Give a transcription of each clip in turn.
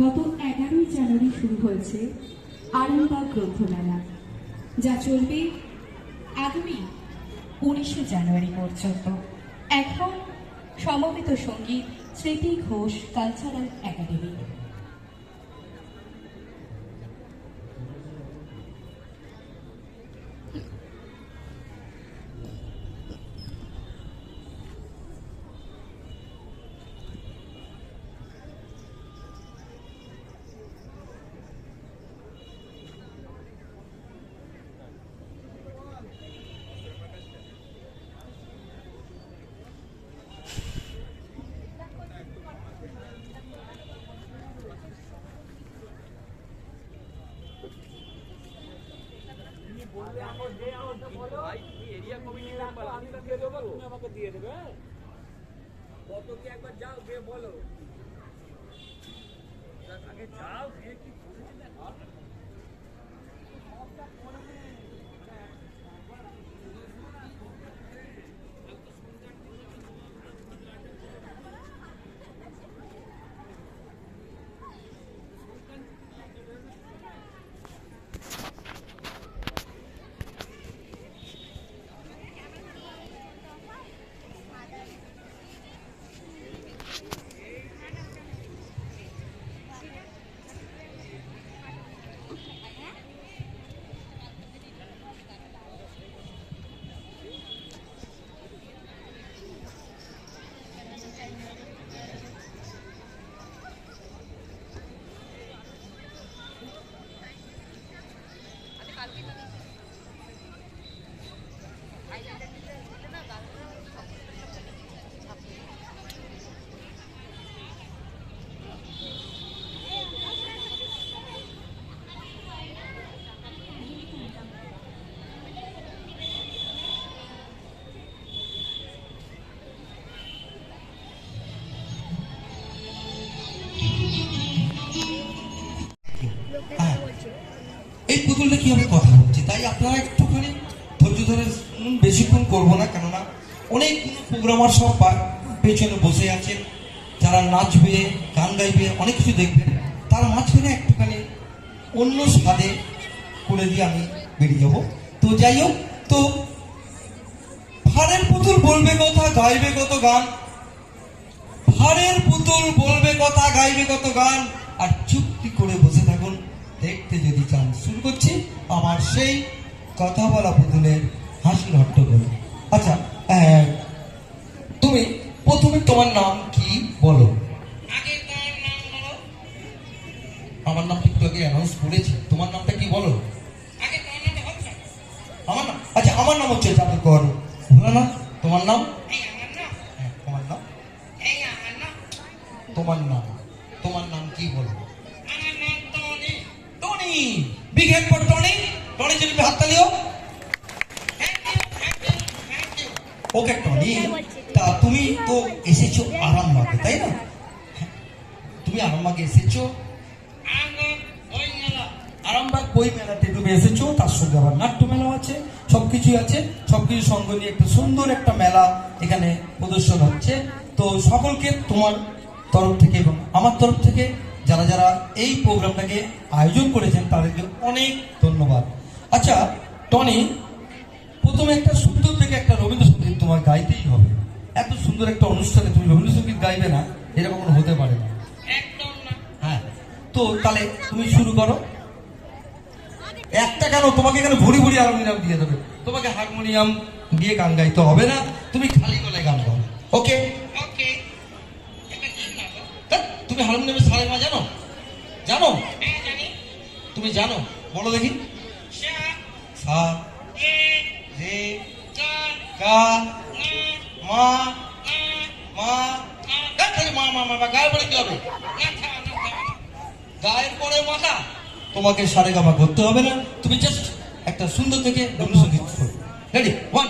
গত এগারোই জানুয়ারি শুরু হয়েছে আরামবাগ গ্রন্থমেলা, যা চলবে আগামী উনিশে জানুয়ারি পর্যন্ত। এখন সমবেত সংগীত, স্মৃতি ঘোষ কালচারাল একাডেমি ভাই তুমি এরিয়া কমিটির নাম্বার আমি তো দিয়ে দেবো তুমি আমাকে দিয়ে দেবে কত কি গিয়ে বলো। আগে যাও গিয়ে কি করবে? প্রোগ্রামার সব পেছনে বসে আছেন যারা নাচবে, গান গাইবে, অনেক কিছু দেখবেন তার মাঝখানে একটুখানি অন্য স্বাদে করে দিয়ে আমি বেরিয়ে যাব। তো যাই হোক, তো ভারের পুতুল বলবে কথা, গাইবে কত গান। ভারের পুতুল বলবে কথা, গাইবে কত গান। আর চুক্তি করে বসে থাকুন, দেখতে যদি চান। শুরু করছি আমার সেই কথা বলা পুতুলের হাসির হট্টগোল। আচ্ছা প্রথমে তোমার নাম কি? বলো। তোমার নাম আমার নাম একটু আগে অ্যানাউন্স করেছি। তোমার নামটা কি বলো? বলো না। আমার নাম? আচ্ছা আমার নাম হচ্ছে জাদুকর। ভোলানাথ তোমার নাম? হ্যাঁ, তোমার নাম? তোমার নাম? তোমার নাম কি বলব Tony. Big hand for Tony. Tony চলবে হাততালিও ওকে টনি। তা তুমি তো এসেছ আরামবাগে তাই না? তুমি আরামবাগে এসেছ? আরামবাগ বই মেলাতে তুমি এসেছ তার সঙ্গে আবার নাট্য মেলা আছে সবকিছুই আছে সবকিছু সঙ্গে নিয়ে একটা সুন্দর একটা মেলা এখানে প্রদর্শন হচ্ছে। তো সকলকে তোমার তরফ থেকে এবং আমার তরফ থেকে যারা যারা এই প্রোগ্রামটাকে আয়োজন করেছেন তাদেরকে অনেক ধন্যবাদ। আচ্ছা টনি প্রথমে একটা সুন্দর থেকে একটা রবীন্দ্রসঙ্গীত সুন্দর একটা অনুষ্ঠানে তুমি রবীন্দ্রসঙ্গীত গাইবে না এরকম কখনো হতে পারে না। হ্যাঁ। তো তাহলে তুমি শুরু করো। একটা কেন তোমাকে এখানে ভুড়ি ভুড়ি হারমোনিয়াম দিয়ে দেবে। তোমাকে হারমোনিয়াম দিয়ে গান গাইতে হবে না তুমি খালি গলায় গান গাও। ওকে? ওকে। তুমি হারমোনিয়ামের সারে মা জানো? জানো? তুমি জানো? বলো দেখি। সা রে গা মা গায়ের পরে মাথা। তোমাকে সারে গামা করতে হবে না। তুমি জাস্ট একটা সুন্দর থেকে রেডি ওয়ান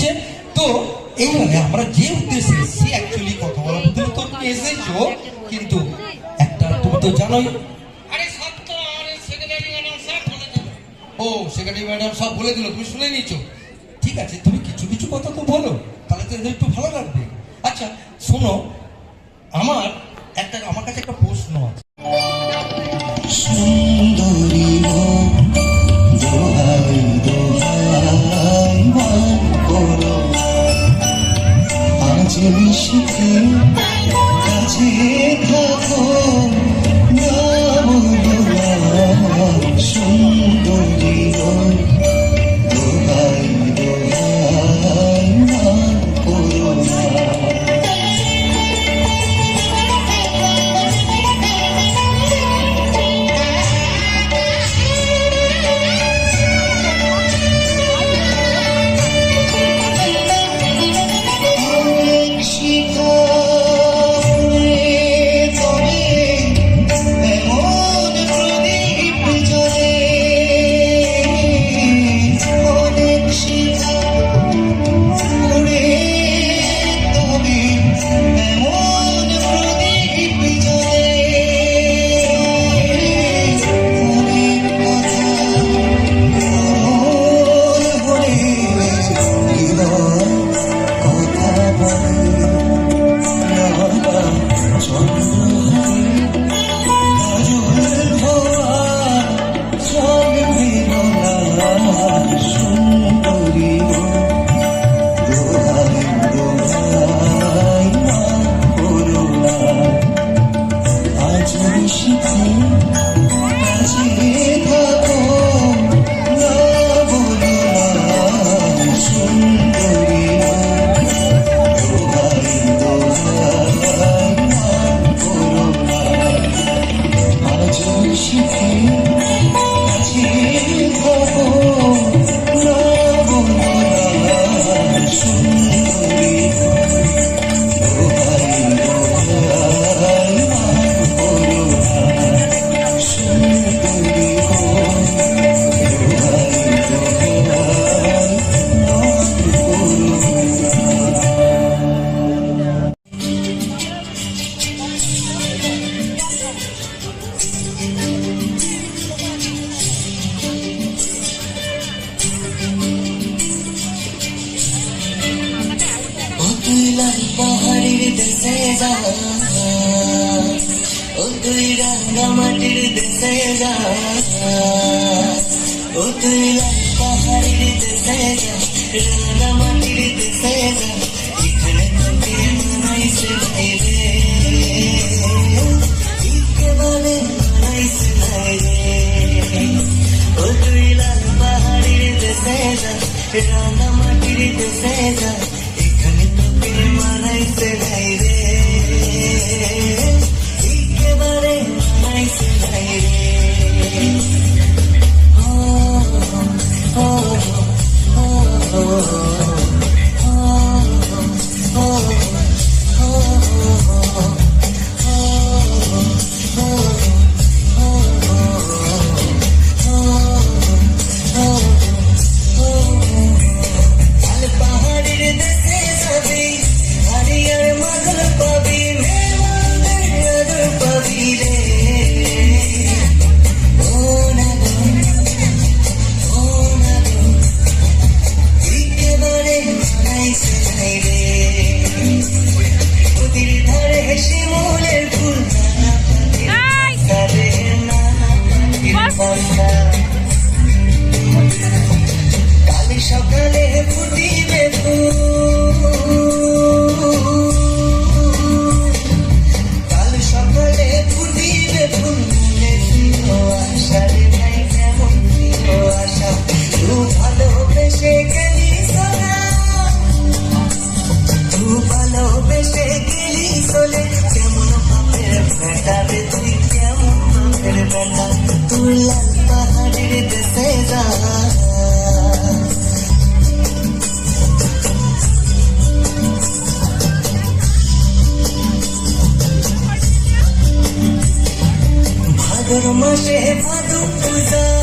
છે তো এইভাবে আমরা যে উদ্দেশ্যে সে অ্যাকচুয়ালি কথা বলা তুমি তো এসেছ কিন্তু একটা তুমি তো জানোই। ও সেক্রেটারি ম্যাডাম সব বলে দিল তুমি শুনে নিয়েছো। ঠিক আছে তুমি কিছু কিছু কথা তো বলো তাহলে তো একটু ভালো লাগবে। আচ্ছা শোনো আমার একটা আমার কাছে একটা প্রশ্ন আছে। तेजा ओ तुई लंका हरी तेजा रंगा माटी तेजा इखने तो तेरे मनाई से भाईरे इके बाले मनाई से भाईरे ओ तुई लंका हरी तेजा रंगा माटी तेजा इखने तो तेरे मनाई से भाईरे whoa. ফাগুন মাসে ভাদু পূজা।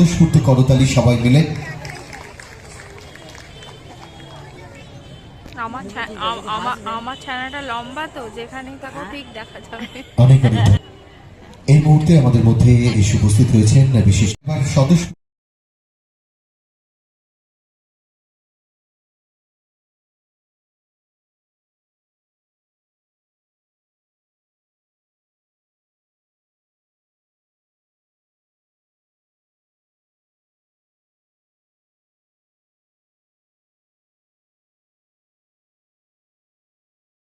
স্বতঃস্ফূর্ত করতালি সবাই মিলে। এই মুহূর্তে আমাদের মধ্যে এসে উপস্থিত হয়েছেন বিশেষ সদস্য।